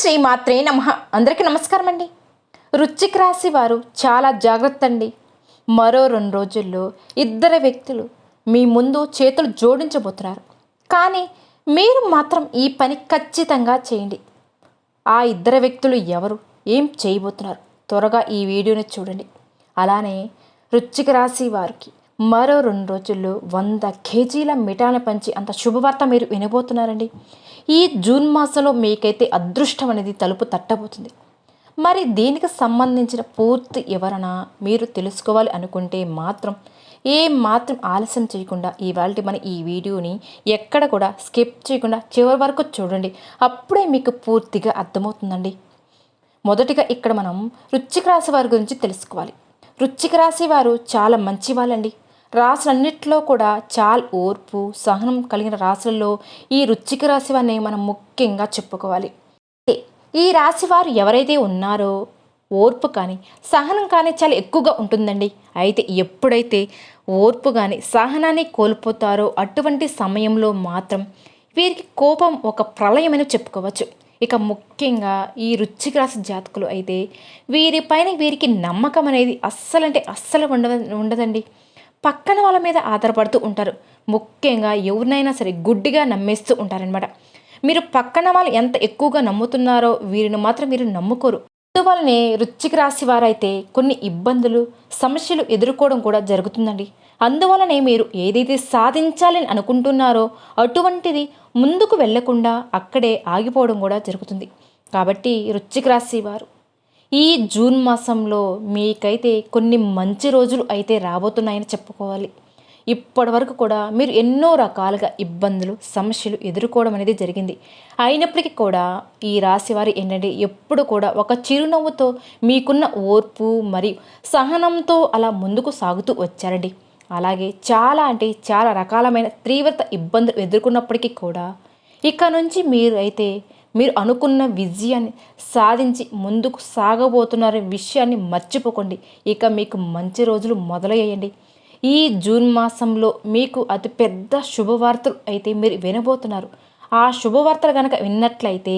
శ్రీ మాత్రే నమ. అందరికీ నమస్కారం అండి రుచికి రాశి వారు చాలా జాగ్రత్త అండి మరో రెండు రోజుల్లో ఇద్దరు వ్యక్తులు మీ ముందు చేతులు జోడించబోతున్నారు. కానీ మీరు మాత్రం ఈ పని ఖచ్చితంగా చేయండి. ఆ ఇద్దరు వ్యక్తులు ఎవరు? ఏం చేయబోతున్నారు? త్వరగా ఈ వీడియోని చూడండి. అలానే రుచికి రాశి వారికి మరో రెండు రోజుల్లో వంద కేజీల మిఠాయిని పంచి అంత శుభవార్త మీరు వినబోతున్నారండి. ఈ జూన్ మాసంలో మీకైతే అదృష్టం అనేది తలుపు తట్టబోతుంది. మరి దీనికి సంబంధించిన పూర్తి వివరణ మీరు తెలుసుకోవాలి అనుకుంటే మాత్రం ఏ మాత్రం ఆలస్యం చేయకుండా ఇవాళ మన ఈ వీడియోని ఎక్కడ కూడా స్కిప్ చేయకుండా చివరి వరకు చూడండి. అప్పుడే మీకు పూర్తిగా అర్థమవుతుందండి. మొదటిగా ఇక్కడ మనం రుచిక రాశి వారి గురించి తెలుసుకోవాలి. రుచిక రాశి వారు చాలా మంచి వాళ్ళండి. రాసులన్నిట్లో కూడా చాలా ఓర్పు సహనం కలిగిన రాశులలో ఈ రుచిక రాశి వారిని మనం ముఖ్యంగా చెప్పుకోవాలి. ఈ రాశి వారు ఎవరైతే ఉన్నారో ఓర్పు కానీ సహనం కానీ చాలా ఎక్కువగా ఉంటుందండి. అయితే ఎప్పుడైతే ఓర్పు కానీ సహనాన్ని కోల్పోతారో అటువంటి సమయంలో మాత్రం వీరికి కోపం ఒక ప్రళయమని చెప్పుకోవచ్చు. ఇక ముఖ్యంగా ఈ రుచిక రాశి జాతకులు అయితే వీరిపైన వీరికి నమ్మకం అనేది అస్సలంటే అస్సలు ఉండ ఉండదండి. పక్కన వాళ్ళ మీద ఆధారపడుతూ ఉంటారు. ముఖ్యంగా ఎవరినైనా సరే గుడ్డిగా నమ్మేస్తూ ఉంటారనమాట మీరు పక్కన వాళ్ళు ఎంత ఎక్కువగా నమ్ముతున్నారో వీరిని మాత్రం మీరు నమ్ముకోరు. అందువల్లనే రుచిక రాశి వారైతే కొన్ని ఇబ్బందులు సమస్యలు ఎదుర్కోవడం కూడా జరుగుతుందండి. అందువలనే మీరు ఏదైతే సాధించాలని అనుకుంటున్నారో అటువంటిది ముందుకు వెళ్ళకుండా అక్కడే ఆగిపోవడం కూడా జరుగుతుంది. కాబట్టి రుచిక రాశి వారు ఈ జూన్ మాసంలో మీకైతే కొన్ని మంచి రోజులు అయితే రాబోతున్నాయని చెప్పుకోవాలి. ఇప్పటి వరకు కూడా మీరు ఎన్నో రకాలుగా ఇబ్బందులు సమస్యలు ఎదుర్కోవడం అనేది జరిగింది. అయినప్పటికీ కూడా ఈ రాశి వారి ఏంటంటే ఎప్పుడు కూడా ఒక చిరునవ్వుతో మీకున్న ఓర్పు మరియు సహనంతో అలా ముందుకు సాగుతూ వచ్చారండి. అలాగే చాలా అంటే చాలా రకాలమైన తీవ్రత ఇబ్బందులు ఎదుర్కొన్నప్పటికీ కూడా ఇక నుంచి మీరు అయితే మీరు అనుకున్న విజయాన్ని సాధించి ముందుకు సాగబోతున్నారనే విషయాన్ని మర్చిపోకండి. ఇక మీకు మంచి రోజులు మొదలయ్యండి ఈ జూన్ మాసంలో మీకు అతి పెద్ద శుభవార్తలు అయితే మీరు వినబోతున్నారు. ఆ శుభవార్తలు కనుక విన్నట్లయితే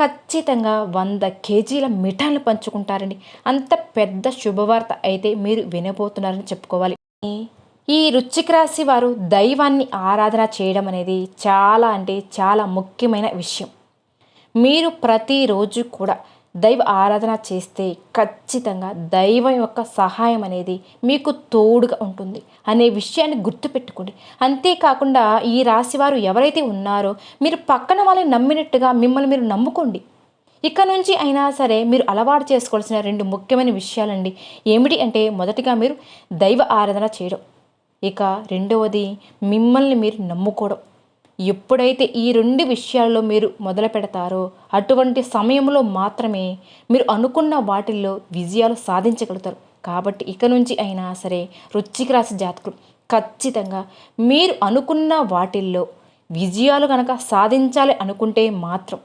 ఖచ్చితంగా వంద కేజీల మిఠాయిలు పంచుకుంటారండి. అంత పెద్ద శుభవార్త అయితే మీరు వినబోతున్నారని చెప్పుకోవాలి. ఈ రుచిక రాశి వారు దైవాన్ని ఆరాధన చేయడం అనేది చాలా అంటే చాలా ముఖ్యమైన విషయం. మీరు ప్రతిరోజు కూడా దైవ ఆరాధన చేస్తే ఖచ్చితంగా దైవం యొక్క సహాయం అనేది మీకు తోడుగా ఉంటుంది అనే విషయాన్ని గుర్తుపెట్టుకోండి. అంతేకాకుండా ఈ రాశివారు ఎవరైతే ఉన్నారో మీరు పక్కన వాళ్ళని నమ్మినట్టుగా మిమ్మల్ని మీరు నమ్ముకోండి. ఇక నుంచి అయినా సరే మీరు అలవాటు చేసుకోవాల్సిన రెండు ముఖ్యమైన విషయాలండి. ఏమిటి అంటే మొదటిగా మీరు దైవ ఆరాధన చేయడం. ఇక రెండవది మిమ్మల్ని మీరు నమ్ముకోవడం. ఎప్పుడైతే ఈ రెండు విషయాల్లో మీరు మొదలు పెడతారో అటువంటి సమయంలో మాత్రమే మీరు అనుకున్న వాటిల్లో విజయాలు సాధించగలుగుతారు. కాబట్టి ఇక నుంచి అయినా సరే రుచికి రాసి జాతకులు ఖచ్చితంగా మీరు అనుకున్న వాటిల్లో విజయాలు కనుక సాధించాలి అనుకుంటే మాత్రం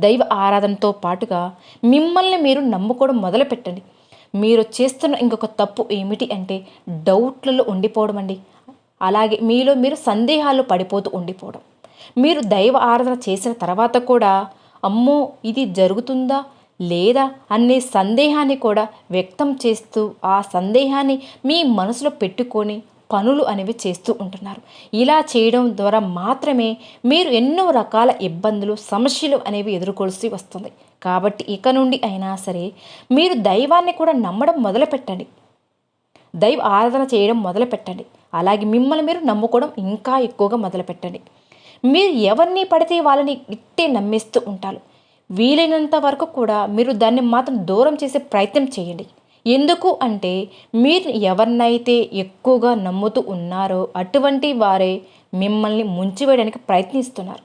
దైవ ఆరాధనతో పాటుగా మిమ్మల్ని మీరు నమ్ముకోవడం మొదలు పెట్టండి. మీరు చేస్తున్న ఇంకొక తప్పు ఏమిటి అంటే డౌట్లలో ఉండిపోవడం అండి. అలాగే మీలో మీరు సందేహాలు పడిపోతూ ఉండిపోవడం. మీరు దైవ ఆరాధన చేసిన తర్వాత కూడా అమ్మో ఇది జరుగుతుందా లేదా అనే సందేహాన్ని కూడా వ్యక్తం చేస్తూ ఆ సందేహాన్ని మీ మనసులో పెట్టుకొని పనులు అనేవి చేస్తూ ఉంటున్నారు. ఇలా చేయడం ద్వారా మాత్రమే మీరు ఎన్నో రకాల ఇబ్బందులు సమస్యలు అనేవి ఎదుర్కొల్సి వస్తుంది. కాబట్టి ఇక నుండి అయినా సరే మీరు దైవాన్ని కూడా నమ్మడం మొదలుపెట్టండి. దైవ ఆరాధన చేయడం మొదలుపెట్టండి. అలాగే మిమ్మల్ని మీరు నమ్ముకోవడం ఇంకా ఎక్కువగా మొదలుపెట్టండి. మీరు ఎవరిని పడితే వాళ్ళని ఇట్టే నమ్మేస్తూ ఉంటారు. వీలైనంత వరకు కూడా మీరు దాన్ని మాత్రం దూరం చేసే ప్రయత్నం చేయండి. ఎందుకు అంటే మీరు ఎవరినైతే ఎక్కువగా నమ్ముతూ ఉన్నారో అటువంటి వారే మిమ్మల్ని ముంచివేయడానికి ప్రయత్నిస్తున్నారు.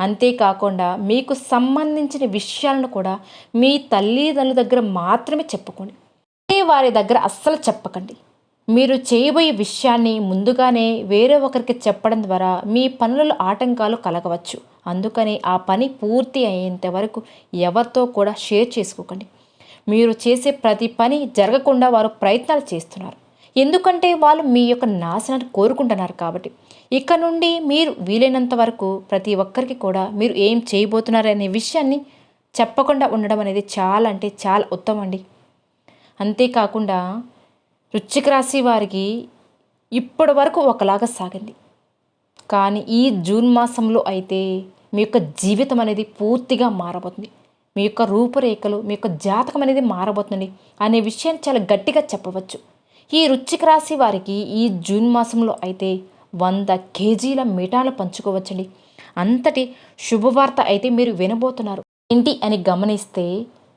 అంతేకాకుండా మీకు సంబంధించిన విషయాలను కూడా మీ తల్లిదండ్రుల దగ్గర మాత్రమే చెప్పుకోండి. వారి దగ్గర అస్సలు చెప్పకండి. మీరు చేయబోయే విషయాన్ని ముందుగానే వేరే ఒకరికి చెప్పడం ద్వారా మీ పనులలో ఆటంకాలు కలగవచ్చు. అందుకని ఆ పని పూర్తి అయ్యేంత వరకు ఎవరితో కూడా షేర్ చేసుకోకండి. మీరు చేసే ప్రతి పని జరగకుండా వారు ప్రయత్నాలు చేస్తున్నారు. ఎందుకంటే వాళ్ళు మీ యొక్క నాశనాన్ని కోరుకుంటున్నారు కాబట్టి. ఇక నుండి మీరు వీలైనంత వరకు ప్రతి ఒక్కరికి కూడా మీరు ఏం చేయబోతున్నారనే విషయాన్ని చెప్పకుండా ఉండడం అనేది చాలా అంటే చాలా ఉత్తమం అండి. అంతేకాకుండా వృశ్చిక రాశి వారికి ఇప్పటి వరకు ఒకలాగా సాగింది. కానీ ఈ జూన్ మాసంలో అయితే మీ యొక్క జీవితం అనేది పూర్తిగా మారబోతుంది. మీ యొక్క రూపురేఖలు మీ యొక్క జాతకం అనేది మారబోతుంది అనే విషయాన్ని చాలా గట్టిగా చెప్పవచ్చు. ఈ వృశ్చిక రాశి వారికి ఈ జూన్ మాసంలో అయితే వంద కేజీల మిఠాలు పంచుకోవచ్చండి. అంతటి శుభవార్త అయితే మీరు వినబోతున్నారు. ఏంటి అని గమనిస్తే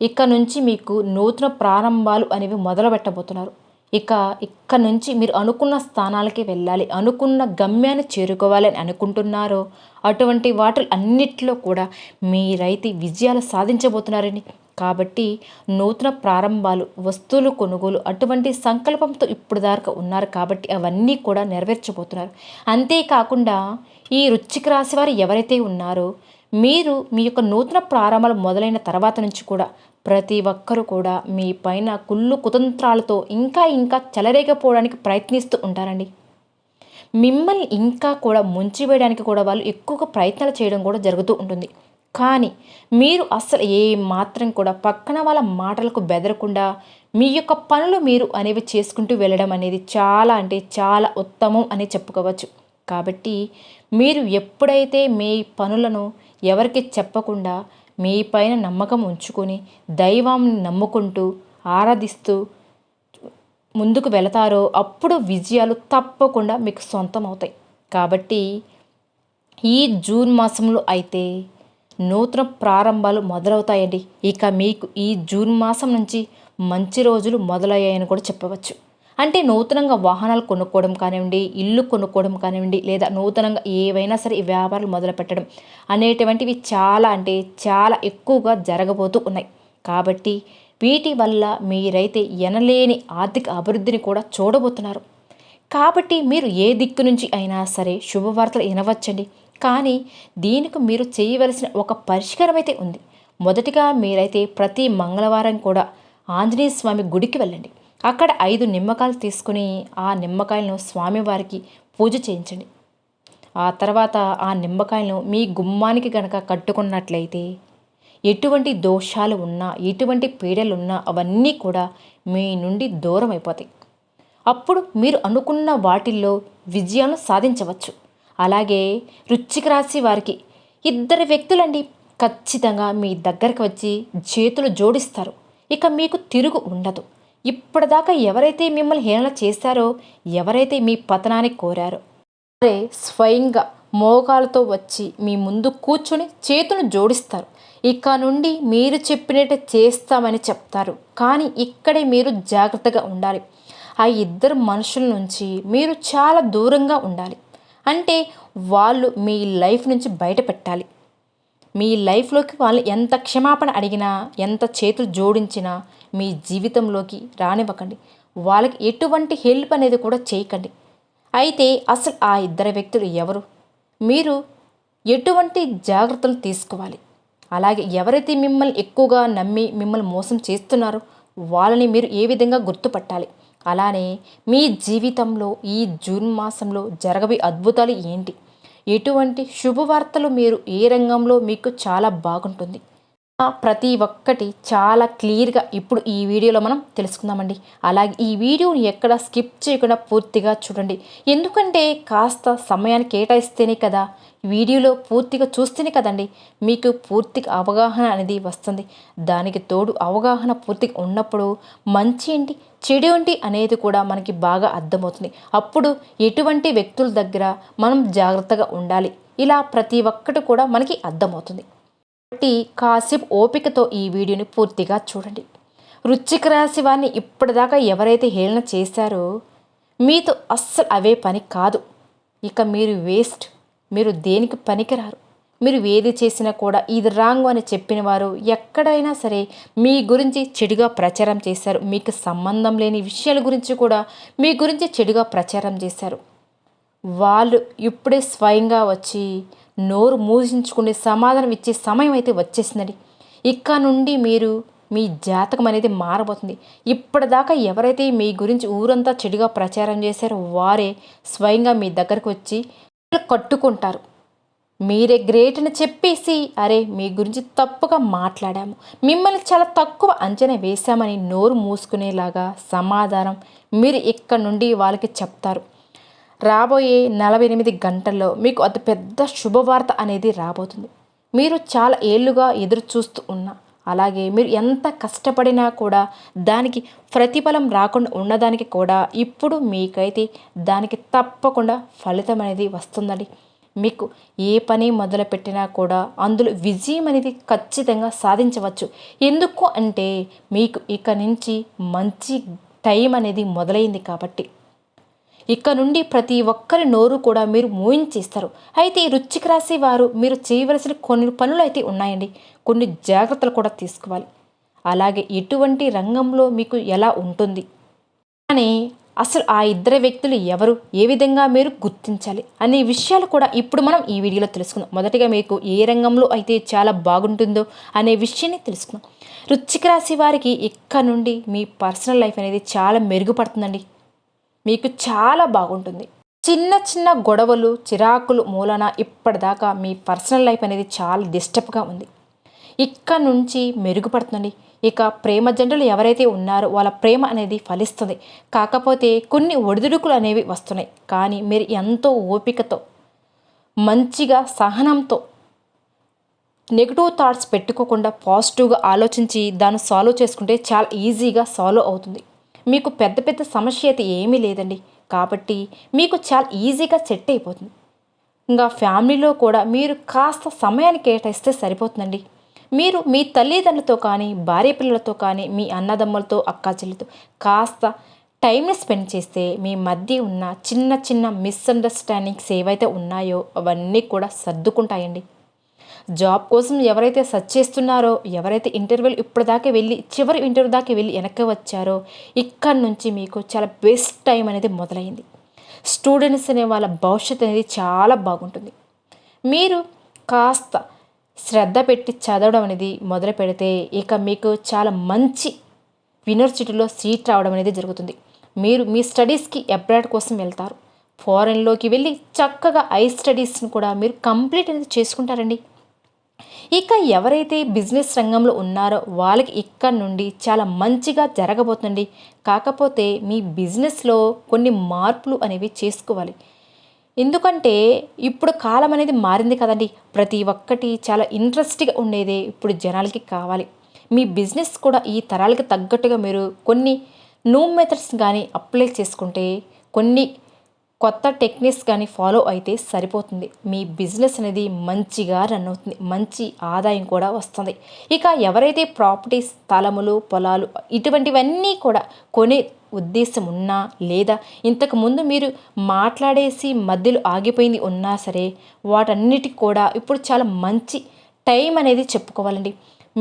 ఇక నుంచి మీకు నూతన ప్రారంభాలు అనేవి మొదలు పెట్టబోతున్నారు ఇక ఇక్కడ నుంచి మీరు అనుకున్న స్థానాలకి వెళ్ళాలి. అనుకున్న గమ్యాన్ని చేరుకోవాలని అనుకుంటున్నారో అటువంటి వాటి అన్నిట్లో కూడా మీరైతే విజయాలు సాధించబోతున్నారని. కాబట్టి నూతన ప్రారంభాలు వస్తువులు కొనుగోలు అటువంటి సంకల్పంతో ఇప్పుడు దాకా ఉన్నారు కాబట్టి అవన్నీ కూడా నెరవేర్చబోతున్నారు. అంతేకాకుండా ఈ రుచిక రాశి వారు ఎవరైతే ఉన్నారో మీరు మీ యొక్క నూతన ప్రారంభాలు మొదలైన తర్వాత నుంచి కూడా ప్రతి ఒక్కరూ కూడా మీ పైన కుళ్ళు కుతంత్రాలతో ఇంకా ఇంకా చెలరేగపోవడానికి ప్రయత్నిస్తూ ఉంటారండి. మిమ్మల్ని ఇంకా కూడా ముంచివేయడానికి కూడా వాళ్ళు ఎక్కువగా ప్రయత్నాలు చేయడం కూడా జరుగుతూ ఉంటుంది. కానీ మీరు అసలు ఏ మాత్రం కూడా పక్కన వాళ్ళ మాటలకు బెదరకుండా మీ యొక్క పనులు మీరు అనేవి చేసుకుంటూ వెళ్ళడం అనేది చాలా అంటే చాలా ఉత్తమం అని చెప్పుకోవచ్చు. కాబట్టి మీరు ఎప్పుడైతే మీ పనులను ఎవరికి చెప్పకుండా మీ పైన నమ్మకం ఉంచుకొని దైవాన్ని నమ్ముకుంటూ ఆరాధిస్తూ ముందుకు వెళతారో అప్పుడు విజయాలు తప్పకుండా మీకు సొంతం అవుతాయి కాబట్టి ఈ జూన్ మాసంలో అయితే నూతన ప్రారంభాలు మొదలవుతాయండి. ఇక మీకు ఈ జూన్ మాసం నుంచి మంచి రోజులు మొదలయ్యాయని కూడా చెప్పవచ్చు. అంటే నూతనంగా వాహనాలు కొనుక్కోవడం కానివ్వండి ఇల్లు కొనుక్కోవడం కానివ్వండి లేదా నూతనంగా ఏవైనా సరే ఈ వ్యాపారాలు మొదలు పెట్టడం అనేటువంటివి చాలా అంటే చాలా ఎక్కువగా జరగబోతూ ఉన్నాయి. కాబట్టి వీటి వల్ల మీరైతే ఎనలేని ఆర్థిక అభివృద్ధిని కూడా చూడబోతున్నారు. కాబట్టి మీరు ఏ దిక్కు నుంచి అయినా సరే శుభవార్తలు వినవచ్చండి. కానీ దీనికి మీరు చేయవలసిన ఒక పరిష్కారం అయితే ఉంది. మొదటిగా మీరైతే ప్రతి మంగళవారం కూడా ఆంజనేయ స్వామి గుడికి వెళ్ళండి. అక్కడ ఐదు నిమ్మకాయలు తీసుకుని ఆ నిమ్మకాయలను స్వామివారికి పూజ చేయించండి. ఆ తర్వాత ఆ నిమ్మకాయలను మీ గుమ్మానికి గనక కట్టుకున్నట్లయితే ఎటువంటి దోషాలు ఉన్నా ఎటువంటి పీడలు ఉన్నా అవన్నీ కూడా మీ నుండి దూరం అయిపోతాయి. అప్పుడు మీరు అనుకున్న వాటిల్లో విజయాలను సాధించవచ్చు. అలాగే రుచికి రాసి వారికి ఇద్దరు వ్యక్తులండి ఖచ్చితంగా మీ దగ్గరికి వచ్చి చేతులు జోడిస్తారు. ఇక మీకు తిరుగు ఉండదు. ఇప్పటిదాకా ఎవరైతే మిమ్మల్ని హేళన చేశారో ఎవరైతే మీ పతనాన్ని కోరారో వారే స్వయంగా మోకాలతో వచ్చి మీ ముందు కూర్చొని చేతులు జోడిస్తారు. ఇక నుండి మీరు చెప్పినట్టు చేస్తామని చెప్తారు. కానీ ఇక్కడే మీరు జాగ్రత్తగా ఉండాలి. ఆ ఇద్దరు మనుషుల నుంచి మీరు చాలా దూరంగా ఉండాలి. అంటే వాళ్ళు మీ లైఫ్ నుంచి బయట పెట్టాలి మీ లైఫ్లోకి వాళ్ళు ఎంత క్షమాపణ అడిగినా ఎంత చేతులు జోడించినా మీ జీవితంలోకి రానివ్వకండి. వాళ్ళకి ఎటువంటి హెల్ప్ అనేది కూడా చేయకండి. అయితే అసలు ఆ ఇద్దరు వ్యక్తులు ఎవరు? మీరు ఎటువంటి జాగ్రత్తలు తీసుకోవాలి? అలాగే ఎవరైతే మిమ్మల్ని ఎక్కువగా నమ్మి మిమ్మల్ని మోసం చేస్తున్నారో వాళ్ళని మీరు ఏ విధంగా గుర్తుపట్టాలి? అలానే మీ జీవితంలో ఈ జూన్ మాసంలో జరగబోయే అద్భుతాలు ఏంటి? ఇటువంటి శుభవార్తలు మీరు ఏ రంగంలో మీకు చాలా బాగుంటుంది. ప్రతి ఒక్కటి చాలా క్లియర్గా ఇప్పుడు ఈ వీడియోలో మనం తెలుసుకుందామండి. అలాగే ఈ వీడియోని ఎక్కడ స్కిప్ చేయకుండా పూర్తిగా చూడండి. ఎందుకంటే కాస్త సమయాన్ని కేటాయిస్తేనే కదా వీడియోలో పూర్తిగా చూస్తేనే కదండి మీకు పూర్తిగా అవగాహన అనేది వస్తుంది. దానికి తోడు అవగాహన పూర్తిగా ఉన్నప్పుడు మంచి ఏంటి చెడు ఏంటి అనేది కూడా మనకి బాగా అర్థమవుతుంది. అప్పుడు ఎటువంటి వ్యక్తుల దగ్గర మనం జాగ్రత్తగా ఉండాలి. ఇలా ప్రతి ఒక్కటి కూడా మనకి అర్థమవుతుంది. కాబట్టి కాసేపు ఓపికతో ఈ వీడియోని పూర్తిగా చూడండి. వృచ్చిక రాశి వారిని ఇప్పటిదాకా ఎవరైతే హేళన చేశారో మీతో అస్సలు అవే పని కాదు. ఇక మీరు వేస్ట్. మీరు దేనికి పనికిరారు? మీరు ఏది చేసినా కూడా ఇది రాంగ్ అని చెప్పిన వారు ఎక్కడైనా సరే మీ గురించి చెడుగా ప్రచారం చేశారు. మీకు సంబంధం లేని విషయాల గురించి కూడా మీ గురించి చెడుగా ప్రచారం చేశారు. వాళ్ళు ఇప్పుడే స్వయంగా వచ్చి నోరు మూసించుకునే సమాధానం ఇచ్చే సమయం అయితే వచ్చేసిందండి. ఇక్కడ నుండి మీరు మీ జాతకం అనేది మారబోతుంది. ఇప్పటిదాకా ఎవరైతే మీ గురించి ఊరంతా చెడుగా ప్రచారం చేశారో వారే స్వయంగా మీ దగ్గరకు వచ్చి కట్టుకుంటారు. మీరే గ్రేట్ అని చెప్పేసి అరే మీ గురించి తప్పుగా మాట్లాడాము. మిమ్మల్ని చాలా తక్కువ అంచనా వేశామని నోరు మూసుకునేలాగా సమాధానం మీరు ఇక్కడ నుండి వాళ్ళకి చెప్తారు. రాబోయే నలభై ఎనిమిది గంటల్లో మీకు అతి పెద్ద శుభవార్త అనేది రాబోతుంది. మీరు చాలా ఏళ్ళుగా ఎదురు చూస్తూ ఉన్నా అలాగే మీరు ఎంత కష్టపడినా కూడా దానికి ప్రతిఫలం రాకుండా ఉన్నదానికి కూడా ఇప్పుడు మీకైతే దానికి తప్పకుండా ఫలితం అనేది వస్తుందండి. మీకు ఏ పని మొదలుపెట్టినా కూడా అందులో విజయం అనేది ఖచ్చితంగా సాధించవచ్చు. ఎందుకు అంటే మీకు ఇక నుంచి మంచి టైం అనేది మొదలైంది కాబట్టి. ఇక నుండి ప్రతి ఒక్కరి నోరు కూడా మీరు మూయించేస్తారు. అయితే ఈ రుచికి రాసి వారు మీరు చేయవలసిన కొన్ని పనులు అయితే ఉన్నాయండి. కొన్ని జాగ్రత్తలు కూడా తీసుకోవాలి. అలాగే ఎటువంటి రంగంలో మీకు ఎలా ఉంటుంది? కానీ అసలు ఆ ఇద్దరు వ్యక్తులు ఎవరు? ఏ విధంగా మీరు గుర్తించాలి? అనే విషయాలు కూడా ఇప్పుడు మనం ఈ వీడియోలో తెలుసుకుందాం. మొదటిగా మీకు ఏ రంగంలో అయితే చాలా బాగుంటుందో అనే విషయాన్ని తెలుసుకుందాం. రుచికి రాశి వారికి ఇక్కడ నుండి మీ పర్సనల్ లైఫ్ అనేది చాలా మెరుగుపడుతుందండి. మీకు చాలా బాగుంటుంది. చిన్న చిన్న గొడవలు చిరాకులు మూలన ఇప్పటిదాకా మీ పర్సనల్ లైఫ్ అనేది చాలా డిస్టర్బ్గా ఉంది. ఇక్కడ నుంచి మెరుగుపడుతుంది ఇక ప్రేమ జంటలు ఎవరైతే ఉన్నారో వాళ్ళ ప్రేమ అనేది ఫలిస్తుంది. కాకపోతే కొన్ని ఒడిదుడుకులు అనేవి వస్తున్నాయి. కానీ మీరు ఎంతో ఓపికతో మంచిగా సహనంతో నెగిటివ్ థాట్స్ పెట్టుకోకుండా పాజిటివ్గా ఆలోచించి దాన్ని సాల్వ్ చేసుకుంటే చాలా ఈజీగా సాల్వ్ అవుతుంది. మీకు పెద్ద పెద్ద సమస్య అయితే ఏమీ లేదండి. కాబట్టి మీకు చాలా ఈజీగా సెట్ అయిపోతుంది. ఇంకా ఫ్యామిలీలో కూడా మీరు కాస్త సమయాన్ని కేటాయిస్తే సరిపోతుందండి. మీరు మీ తల్లిదండ్రులతో కానీ భార్య పిల్లలతో కానీ మీ అన్నదమ్ములతో అక్కా చెల్లితో కాస్త టైంని స్పెండ్ చేస్తే మీ మధ్య ఉన్న చిన్న చిన్న మిస్అండర్స్టాండింగ్స్ ఏవైతే ఉన్నాయో అవన్నీ కూడా సర్దుకుంటాయండి. జాబ్ కోసం ఎవరైతే సర్చ్ చేస్తున్నారో ఎవరైతే ఇంటర్వ్యూలు ఇప్పటిదాకా వెళ్ళి చివరి ఇంటర్వ్యూ దాకా వెళ్ళి వెనక్కి వచ్చారో ఇక్కడ నుంచి మీకు చాలా బెస్ట్ టైం అనేది మొదలైంది. స్టూడెంట్స్ అనే వాళ్ళ భవిష్యత్ అనేది చాలా బాగుంటుంది. మీరు కాస్త శ్రద్ధ పెట్టి చదవడం అనేది మొదలు పెడితే ఇక మీకు చాలా మంచి యూనివర్సిటీలో సీట్ రావడం అనేది జరుగుతుంది. మీరు మీ స్టడీస్కి అబ్రాడ్ కోసం వెళ్తారు. ఫారెన్లోకి వెళ్ళి చక్కగా ఐ స్టడీస్ని కూడా మీరు కంప్లీట్ అనేది చేసుకుంటారండి. ఇక ఎవరైతే బిజినెస్ రంగంలో ఉన్నారో వాళ్ళకి ఇక్కడ నుండి చాలా మంచిగా జరగబోతుంది కాకపోతే మీ బిజినెస్లో కొన్ని మార్పులు అనేవి చేసుకోవాలి. ఎందుకంటే ఇప్పుడు కాలం అనేది మారింది కదండి. ప్రతి ఒక్కటి చాలా ఇంట్రెస్ట్గా ఉండేదే ఇప్పుడు జనాలకి కావాలి. మీ బిజినెస్ కూడా ఈ తరాలకి తగ్గట్టుగా మీరు కొన్ని న్యూ మెథడ్స్ కానీ అప్లై చేసుకుంటే కొన్ని కొత్త టెక్నిక్స్ కానీ ఫాలో అయితే సరిపోతుంది. మీ బిజినెస్ అనేది మంచిగా రన్ అవుతుంది. మంచి ఆదాయం కూడా వస్తుంది. ఇక ఎవరైతే ప్రాపర్టీ స్థలములు పొలాలు ఇటువంటివన్నీ కూడా కొనే ఉద్దేశం ఉన్నా లేదా ఇంతకు ముందు మీరు మాట్లాడేసి మధ్యలో ఆగిపోయింది ఉన్నా సరే వాటన్నిటికి కూడా ఇప్పుడు చాలా మంచి టైం అనేది చెప్పుకోవాలండి.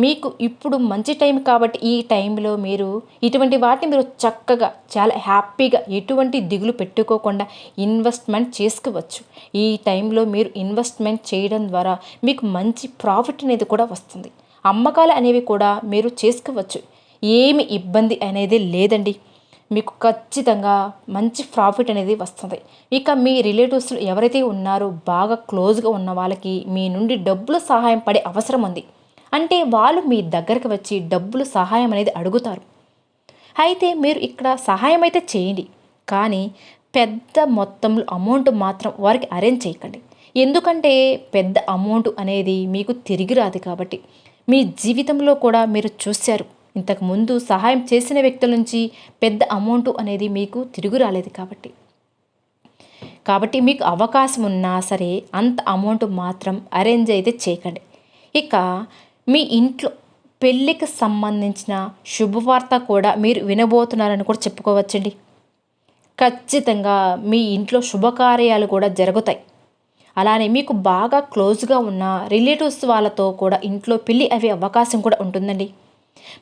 మీకు ఇప్పుడు మంచి టైం కాబట్టి ఈ టైంలో మీరు ఇటువంటి వాటిని మీరు చక్కగా చాలా హ్యాపీగా ఎటువంటి దిగులు పెట్టుకోకుండా ఇన్వెస్ట్మెంట్ చేసుకోవచ్చు. ఈ టైంలో మీరు ఇన్వెస్ట్మెంట్ చేయడం ద్వారా మీకు మంచి ప్రాఫిట్ అనేది కూడా వస్తుంది. అమ్మకాలు అనేవి కూడా మీరు చేసుకోవచ్చు. ఏమి ఇబ్బంది అనేది లేదండి. మీకు ఖచ్చితంగా మంచి ప్రాఫిట్ అనేది వస్తుంది. ఇక మీ రిలేటివ్స్లు ఎవరైతే ఉన్నారో బాగా క్లోజ్గా ఉన్న వాళ్ళకి మీ నుండి డబ్బులు సహాయం పడే అవసరం ఉంది. అంటే వాళ్ళు మీ దగ్గరకు వచ్చి డబ్బులు సహాయం అనేది అడుగుతారు. అయితే మీరు ఇక్కడ సహాయం అయితే చేయండి. కానీ పెద్ద మొత్తంలో అమౌంట్ మాత్రం వారికి అరేంజ్ చేయకండి. ఎందుకంటే పెద్ద అమౌంట్ అనేది మీకు తిరిగి రాదు కాబట్టి. మీ జీవితంలో కూడా మీరు చూశారు. ఇంతకుముందు సహాయం చేసిన వ్యక్తుల నుంచి పెద్ద అమౌంట్ అనేది మీకు తిరిగి రాలేదు కాబట్టి. కాబట్టి మీకు అవకాశం ఉన్నా సరే అంత అమౌంట్ మాత్రం అరేంజ్ అయితే చేయకండి. ఇక మీ ఇంట్లో పెళ్ళికి సంబంధించిన శుభవార్త కూడా మీరు వినబోతున్నారని కూడా చెప్పుకోవచ్చండి. ఖచ్చితంగా మీ ఇంట్లో శుభకార్యాలు కూడా జరుగుతాయి. అలానే మీకు బాగా క్లోజ్గా ఉన్న రిలేటివ్స్ వాళ్ళతో కూడా ఇంట్లో పెళ్ళి అయ్యే అవకాశం కూడా ఉంటుందండి.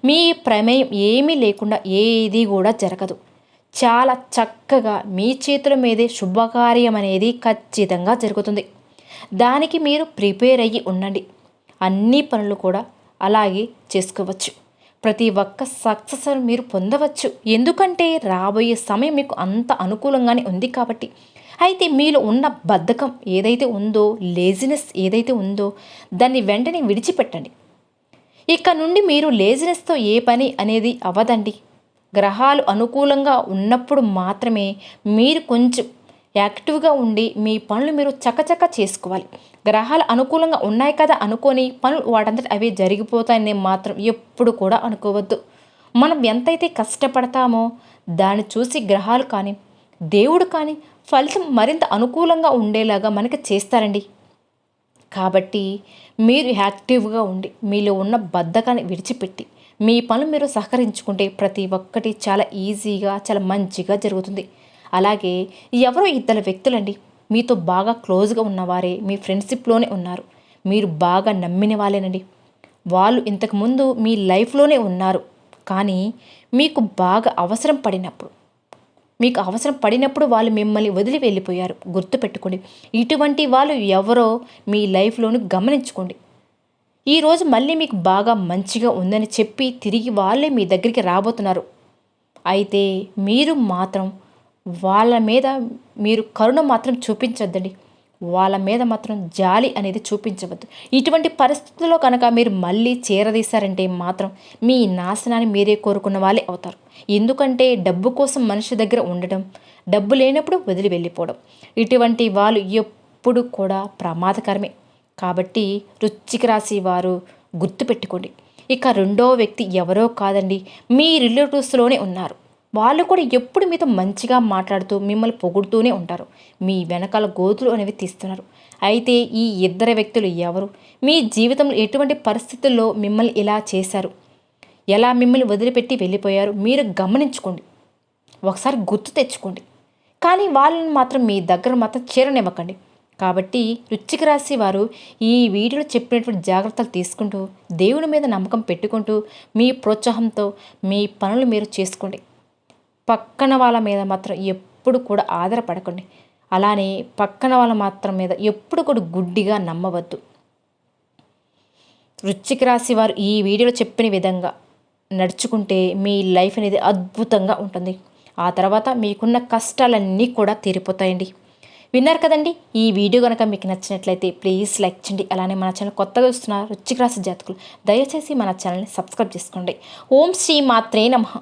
మీ ప్రమేయం ఏమీ లేకుండా ఏది కూడా జరగదు. చాలా చక్కగా మీ చేతుల మీదే శుభకార్యం అనేది ఖచ్చితంగా జరుగుతుంది. దానికి మీరు ప్రిపేర్ అయ్యి ఉండండి. అన్ని పనులు కూడా అలాగే చేసుకోవచ్చు. ప్రతి ఒక్క సక్సెస్ మీరు పొందవచ్చు. ఎందుకంటే రాబోయే సమయం మీకు అంత అనుకూలంగానే ఉంది కాబట్టి. అయితే మీలో ఉన్న బద్ధకం ఏదైతే ఉందో లేజినెస్ ఏదైతే ఉందో దాన్ని వెంటనే విడిచిపెట్టండి. ఇక నుండి మీరు లేజినెస్తో ఏ పని అనేది అవ్వదండి. గ్రహాలు అనుకూలంగా ఉన్నప్పుడు మాత్రమే మీరు కొంచెం యాక్టివ్గా ఉండి మీ పనులు మీరు చకచక చేసుకోవాలి. గ్రహాలు అనుకూలంగా ఉన్నాయి కదా అనుకొని పనులు వాటంతట అవే జరిగిపోతాయని మాత్రం ఎప్పుడు కూడా అనుకోవద్దు. మనం ఎంతైతే కష్టపడతామో దాన్ని చూసి గ్రహాలు కానీ దేవుడు కానీ ఫలితం మరింత అనుకూలంగా ఉండేలాగా మనకి చేస్తారండి. కాబట్టి మీరు యాక్టివ్గా ఉండి మీలో ఉన్న బద్ధకాన్ని విడిచిపెట్టి మీ పనులు మీరు సహకరించుకుంటే ప్రతి ఒక్కటి చాలా ఈజీగా చాలా మంచిగా జరుగుతుంది. అలాగే ఎవరో ఇద్దరు వ్యక్తులండి మీతో బాగా క్లోజ్గా ఉన్నవారే మీ ఫ్రెండ్షిప్లోనే ఉన్నారు. మీరు బాగా నమ్మిన వాళ్ళేనండి. వాళ్ళు ఇంతకుముందు మీ లైఫ్లోనే ఉన్నారు. కానీ మీకు బాగా అవసరం పడినప్పుడు మీకు అవసరం పడినప్పుడు వాళ్ళు మిమ్మల్ని వదిలి వెళ్ళిపోయారు. గుర్తుపెట్టుకోండి ఇటువంటి వాళ్ళు ఎవరో మీ లైఫ్లోను గమనించుకోండి. ఈరోజు మళ్ళీ మీకు బాగా మంచిగా ఉందని చెప్పి తిరిగి వాళ్ళే మీ దగ్గరికి రాబోతున్నారు. అయితే మీరు మాత్రం వాళ్ళ మీద మీరు కరుణ మాత్రం చూపించొద్దండి. వాళ్ళ మీద మాత్రం జాలి అనేది చూపించవద్దు. ఇటువంటి పరిస్థితుల్లో కనుక మీరు మళ్ళీ చేరదీశారంటే మాత్రం మీ నాశనాన్ని మీరే కోరుకున్న వాళ్ళే అవుతారు. ఎందుకంటే డబ్బు కోసం మనిషి దగ్గర ఉండడం డబ్బు లేనప్పుడు వదిలి వెళ్ళిపోవడం. ఇటువంటి వాళ్ళు ఎప్పుడు కూడా ప్రమాదకరమే. కాబట్టి రుచికి రాసి వారు గుర్తుపెట్టుకోండి. ఇక రెండో వ్యక్తి ఎవరో కాదండి మీ రిలేటివ్స్లోనే ఉన్నారు. వాళ్ళు కూడా ఎప్పుడు మీతో మంచిగా మాట్లాడుతూ మిమ్మల్ని పొగుడుతూనే ఉంటారు. మీ వెనకాల గోతులు అనేవి తీస్తున్నారు. అయితే ఈ ఇద్దరు వ్యక్తులు ఎవరు? మీ జీవితంలో ఎటువంటి పరిస్థితుల్లో మిమ్మల్ని ఇలా చేశారు? ఎలా మిమ్మల్ని వదిలిపెట్టి వెళ్ళిపోయారు? మీరు గమనించుకోండి. ఒకసారి గుర్తు తెచ్చుకోండి. కానీ వాళ్ళని మాత్రం మీ దగ్గర మాత్రం చేరనివ్వకండి. కాబట్టి రుచికి రాసి వారు ఈ వీడియోలో చెప్పినటువంటి జాగ్రత్తలు తీసుకుంటూ దేవుని మీద నమ్మకం పెట్టుకుంటూ మీ ప్రోత్సాహంతో మీ పనులు మీరు చేసుకోండి. పక్కన వాళ్ళ మీద మాత్రం ఎప్పుడు కూడా ఆధారపడకండి. అలానే పక్కన వాళ్ళ మాత్రం మీద ఎప్పుడు కూడా గుడ్డిగా నమ్మవద్దు. రుచికి రాసి వారు ఈ వీడియోలో చెప్పిన విధంగా నడుచుకుంటే మీ లైఫ్ అనేది అద్భుతంగా ఉంటుంది. ఆ తర్వాత మీకున్న కష్టాలన్నీ కూడా తీరిపోతాయండి. విన్నారు కదండి? ఈ వీడియో కనుక మీకు నచ్చినట్లయితే ప్లీజ్ లైక్ చేయండి. అలానే మన ఛానల్ కొత్తగా వస్తున్న రుచికి రాసి జాతకులు దయచేసి మన ఛానల్ని సబ్స్క్రైబ్ చేసుకోండి. ఓం శ్రీ మాత్రే నమః.